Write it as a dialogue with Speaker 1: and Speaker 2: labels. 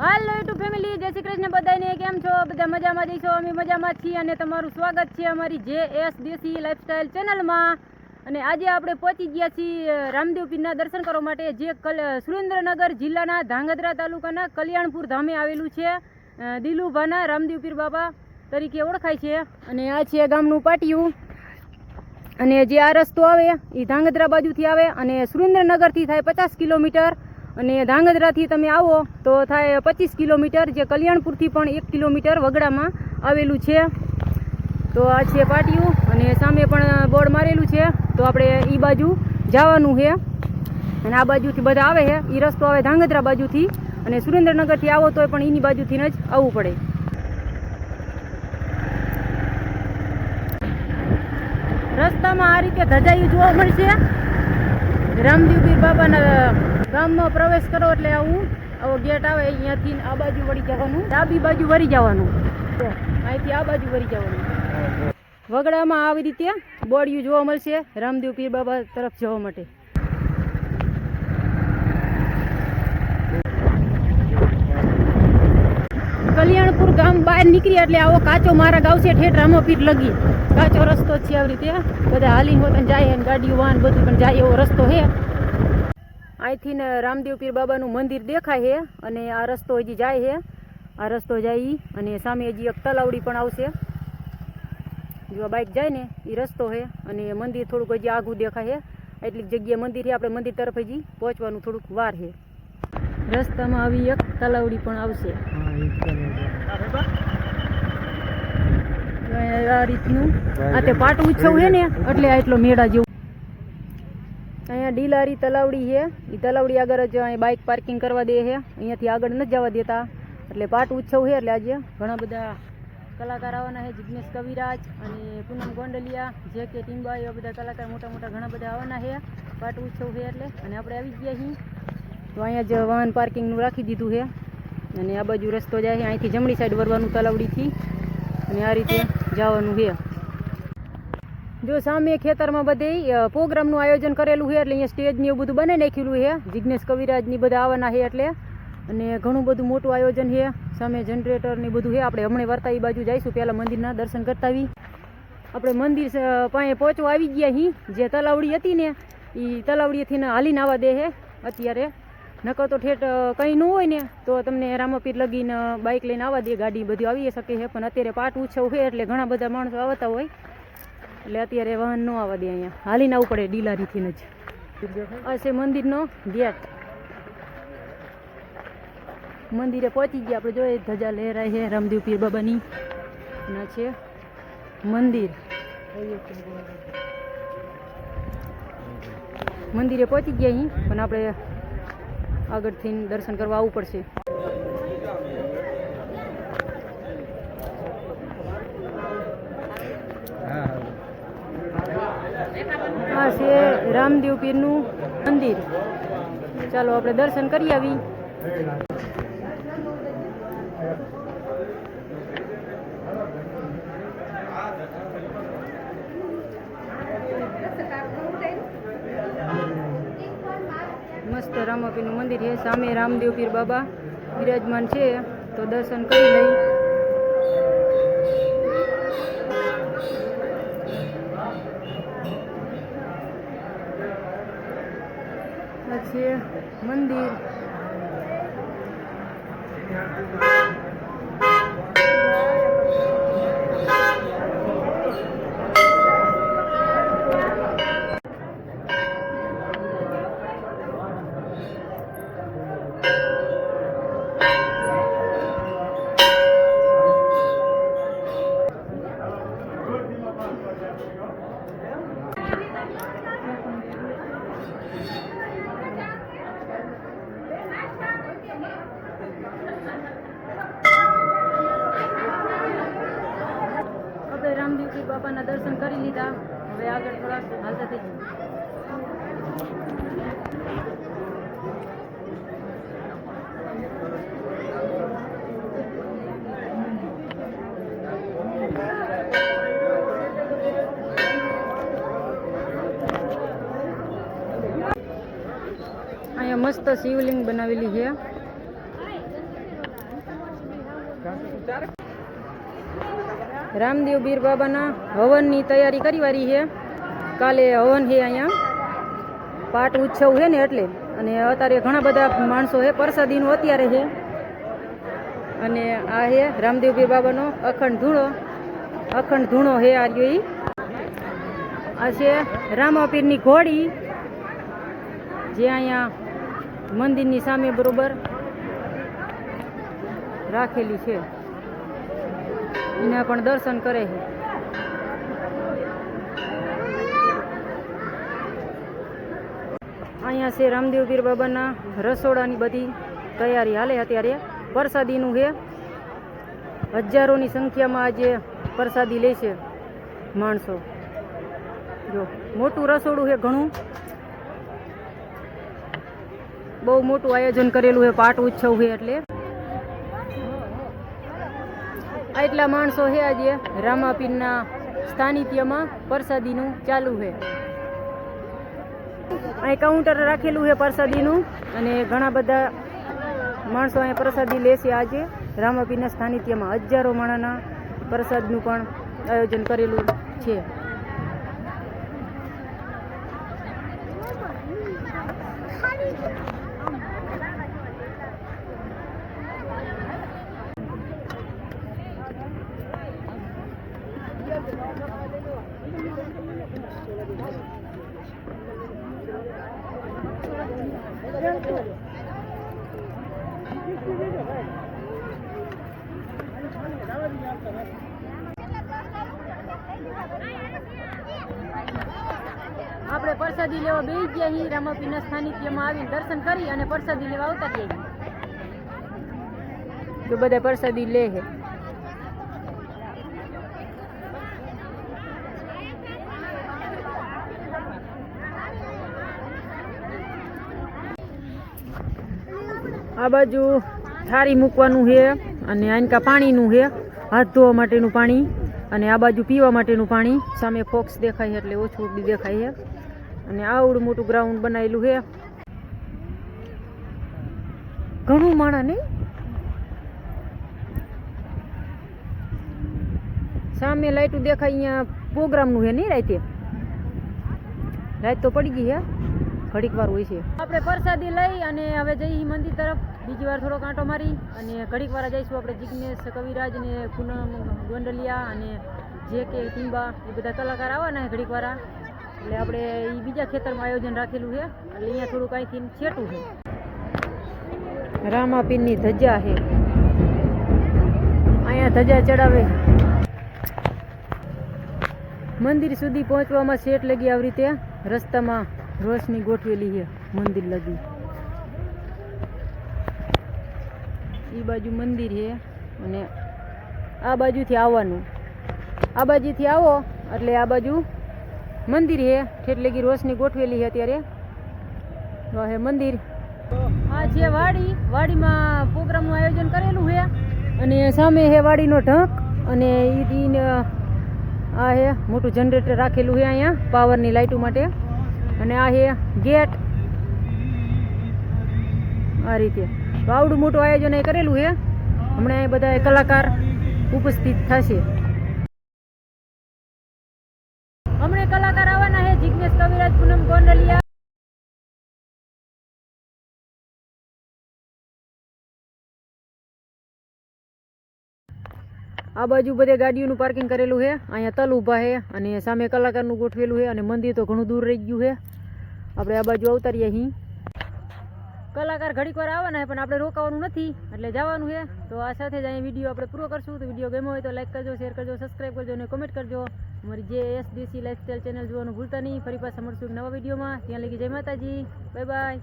Speaker 1: હાલો YouTube family જય શ્રી કૃષ્ણ બધાને, કેમ છો? બધા મજામાં જઈશો અમે મજામાં છીએ અને તમારું સ્વાગત છે અમારી જે એસ દેશી લાઈફસ્ટાઈલ ચેનલમાં અને આજે આપણે પહોંચી ગયા છીએ રામદેવ પીરના દર્શન કરવા માટે, જે કલ, સુરેન્દ્રનગર જિલ્લાના ધાંગધ્રા તાલુકાના કલ્યાણપુર ધામે આવેલું છે. દિલુભાના રામદેવ પીર બાબા તરીકે ઓળખાય છે. અને આ છે ગામનું પાટિયું. અને જે આ રસ્તો આવે, એ ધાંગધ્રા બાજુથી આવે અને સુરેન્દ્રનગરથી થાય પચાસ કિલોમીટર. અને ધાંગધ્રાથી તમે આવો તો થાય પચીસ કિલોમીટર, જે કલ્યાણપુરથી પણ એક કિલોમીટર વગડામાં આવેલું છે. તો આ છે પાટિયું અને સામે પણ બોર્ડ મારેલું છે. તો આપણે એ બાજુ જવાનું છે અને આ બાજુથી બધા આવે છે એ રસ્તો આવે ધાંગધ્રા બાજુથી. અને સુરેન્દ્રનગરથી આવો તો પણ એની બાજુથી જ આવવું પડે. રસ્તામાં આ રીતે ધજાયું જોવા મળશે. રામદેવ બાબાના ગામમાં પ્રવેશ કરો એટલે આવું, આવો ગેટ આવે, અહીંયાથી આ બાજુ વળી જવાનું ડાબી બાજુ વળી જવાનું. અહીંથી આ બાજુ વળી જવાનું. વગડામાં આવી રીતે બોડિયું જોવા મળશે, રામદેવ પીર બાબા તરફ જવા માટે. કલ્યાણપુર ગામ બહાર નીકળી એટલે આવો કાચો મારા ગાવ છે ઠેઠ રામાપીર લગી. કાચો રસ્તો છે આવી રીતે બધા હાલીને હોતા જાય ગાડીઓ, વાહન બધું પણ જાય એવો રસ્તો છે. અહીંથી ને રામદેવ પીર બાબાનું મંદિર દેખાય છે અને આ રસ્તો હજી જાય છે. આ રસ્તો જાય અને સામે હજી એક તલાવડી પણ આવશે. જો બાઇક જાય ને એ રસ્તો છે અને મંદિર થોડુંક હજી આઘું દેખાય છે. એટલી જગ્યાએ મંદિર છે આપણે મંદિર તરફ હજી પહોંચવાનું થોડુંક વાર છે. રસ્તામાં આવી એક તલાવડી પણ આવશે. આ રીતનું. આ તે પાટ ઉત્સવ છે ને એટલે આટલો મેળા જેવું અહીંયા ડીલારી તલાવડી છે. એ તલાવડી આગળ જ અહીં બાઇક પાર્કિંગ કરવા દે છે. અહીંયાથી આગળ નથી જવા દેતા. એટલે પાટ ઉત્સવ છે એટલે આજે ઘણા બધા કલાકાર આવવાના છે. જિગ્નેશ કવિરાજ અને પૂનમ ગોંડલિયા, જે કે ટીમ્બા એવા બધા કલાકાર મોટા મોટા ઘણા બધા આવવાના છે. પાટ ઉત્સવ છે એટલે. અને આપણે આવી ગયા છીએ. તો અહીંયા જ વાહન પાર્કિંગનું રાખી દીધું છે. અને આ બાજુ રસ્તો જાય છે. અહીંથી જમણી સાઈડ વરવાનું તલાવડીથી. અને આ રીતે જવાનું છે. જો સામે ખેતરમાં બધે પ્રોગ્રામનું આયોજન કરેલું છે, એટલે અહીંયા સ્ટેજને એવું બધું બને નાખેલું છે. જિજ્ઞેશ કવિરાજની બધા આવવાના છે એટલે. અને ઘણું બધું મોટું આયોજન છે. સામે જનરેટર ને બધું છે. આપણે હમણાં વર્તા એ બાજુ જઈશું. પહેલાં મંદિરના દર્શન કરતા આપણે મંદિર પાસે પહોંચવા આવી ગયા અહીં જે તલાવડી હતી ને એ તલાવડીથી હાલીને આવવા દે છે. અત્યારે નકર તો ઠેઠ કંઈ ન હોય ને, તો તમને રામાપીર લગીને બાઇક લઈને આવવા દે. ગાડી બધું આવી શકે છે, પણ અત્યારે પાટ ઉછવ છે, એટલે ઘણા બધા માણસો આવતા હોય. એટલે અત્યારે વાહન ન આવવા દે અહીંયા. હાલીને આવવું પડે ડીલારીથી જ. હશે મંદિરનો ગેટ. મંદિરે પહોંચી ગયા આપણે જોઈએ ધજા લહેરાય છે રામદેવ પીર બાબાની. અને છે મંદિર. મંદિરે પહોંચી ગયા અહીં, પણ આપણે આગળથી દર્શન કરવા આવવું પડશે. છે રામદેવ પીરનું મંદિર. ચાલો આપણે દર્શન કરી આવી. મસ્ત રામાપીરનું મંદિર છે. સામે રામદેવ પીર બાબા બિરાજમાન છે. તો દર્શન કરી લઈ. છે મંદિર. હવે આગળ થોડાક હાલતા થઈ જઈએ અહીંયા મસ્ત શિવલિંગ બનાવેલી છે. રામદેવ બીર બાબાના હવનની તૈયારી કરી વારી છે. કાલે હવન છે અહીંયા. પાટ ઉત્સવ છે ને એટલે. અને અત્યારે ઘણા બધા માણસો છે. પ્રસાદીનું અત્યારે છે. અને આ છે રામદેવ બાબાનો અખંડ ધૂણો. અખંડ ધૂણો છે આ જોઈ આ છે રામાપીરની ઘોડી. જે અહીંયા મંદિરની સામે બરોબર રાખેલી છે. એના પણ દર્શન કરે છે. અહીંયા છે રામદેવ પીર બાબાના રસોડાની બધી તૈયારી હાલે અત્યારે. પ્રસાદીનું છે. હજારોની સંખ્યામાં આજે પ્રસાદી લે છે માણસો. જો, મોટું રસોડું છે ઘણું. બહુ મોટું આયોજન કરેલું છે પાટ ઉત્સવ છે એટલે. આટલા માણસો છે આજે રામાપીરના સ્થાનિત્યમાં પ્રસાદીનું ચાલુ છે. અહીં કાઉન્ટર રાખેલું છે પ્રસાદીનું અને ઘણા બધા માણસો અહીંયા પ્રસાદી લેશે આજે. રામાપીના સ્થાનિત્યમાં હજારો માણાના પ્રસાદનું પણ આયોજન કરેલું છે. આપણે પ્રસાદી લેવા બે ગયા હી સ્થાનિક સ્થાનિત્યમાં આવીને દર્શન કરી અને પ્રસાદી લેવા આવતા જઈએ તો બધા પ્રસાદી લે છે. આ બાજુ થાળી મૂકવાનું છે અને આનકા પાણીનું છે. હાથ ધોવા માટેનું પાણી અને આ બાજુ પીવા માટેનું પાણી. સામે ફોક્સ દેખાય એટલે ઓછું બી દેખાય છે. અને આવડું મોટું ગ્રાઉન્ડ બનાવેલું છે. ઘણું માણા નહીં? સામે લાઈટું દેખાય, અહીંયા પ્રોગ્રામનું છે નહીં રાતે? રાત તો પડી ગઈ છે. ઘડીક વાર હોય છે. આપણે પ્રસાદી લઈ અને હવે જઈ મંદિર તરફ. બીજી વાર થોડો કાંટો મારી અને ઘડીક વાર જઈશું આપણે જિજ્ઞેશ કવિરાજ ને પૂનમ ગોંડલિયા અને જે કે ટીંબા, એ બધા કલાકાર આવવાના ને ઘડીક વાર એટલે આપણે એ બીજા ખેતરમાં આયોજન રાખેલું છે. એટલે અહીંયા થોડુંક અહીંથી છેટું છે. રામાપીરની ધજા છે. અહીંયા ધજા ચડાવે. મંદિર સુધી પહોંચવામાં શેઠ લગી આવી રીતે રસ્તામાં. રોશની ગોઠવેલી છે મંદિર લગી. એ બાજુ મંદિર છે અને આ બાજુથી આવવાનું. આ બાજુથી આવો એટલે આ બાજુ મંદિર છે. એટલે કે રોશની ગોઠવેલી છે અત્યારે. હે મંદિર. આ છે વાડી, વાડીમાં પ્રોગ્રામનું આયોજન કરેલું છે અને સામે છે વાડીનો ઢંક અને ઈ આ હે મોટું જનરેટર રાખેલું છે અહીંયા પાવરની લાઇટો માટે. અને આ છે ગેટ. આ રીતે. તો આવડું મોટું આયોજન એ કરેલું છે. હમણાં એ બધા કલાકાર ઉપસ્થિત થશે. હમણાં કલાકાર આવવાના છે. જિગ્નેશ કવિરાજ, પૂનમ ગોંડલિયા. આ બાજુ બધે ગાડીઓનું પાર્કિંગ કરેલું છે. અહીંયા તલ ઊભા છે અને સામે કલાકારનું ગોઠવેલું છે અને મંદિર તો ઘણું દૂર રહી ગયું છે. આપણે આ બાજુ અવતારીએ અહીં. કલાકાર ઘડીક વાર આવવાના પણ આપણે રોકાવાનું નથી, એટલે જવાનું છે. તો આ સાથે જ અહીં વીડિયો આપણે પૂરો કરશું. તો વીડિયો ગમ્યો હોય તો લાઈક કરજો શેર કરજો સબસ્ક્રાઈબ કરજો અને કોમેન્ટ કરજો. અમારી જે એસ દેશી લાઈફસ્ટાઈલ ચેનલ જોવાનું ભૂલતા નહીં. ફરી પાછા મળશું નવા વિડીયોમાં ત્યાં લગી જય માતાજી. Bye bye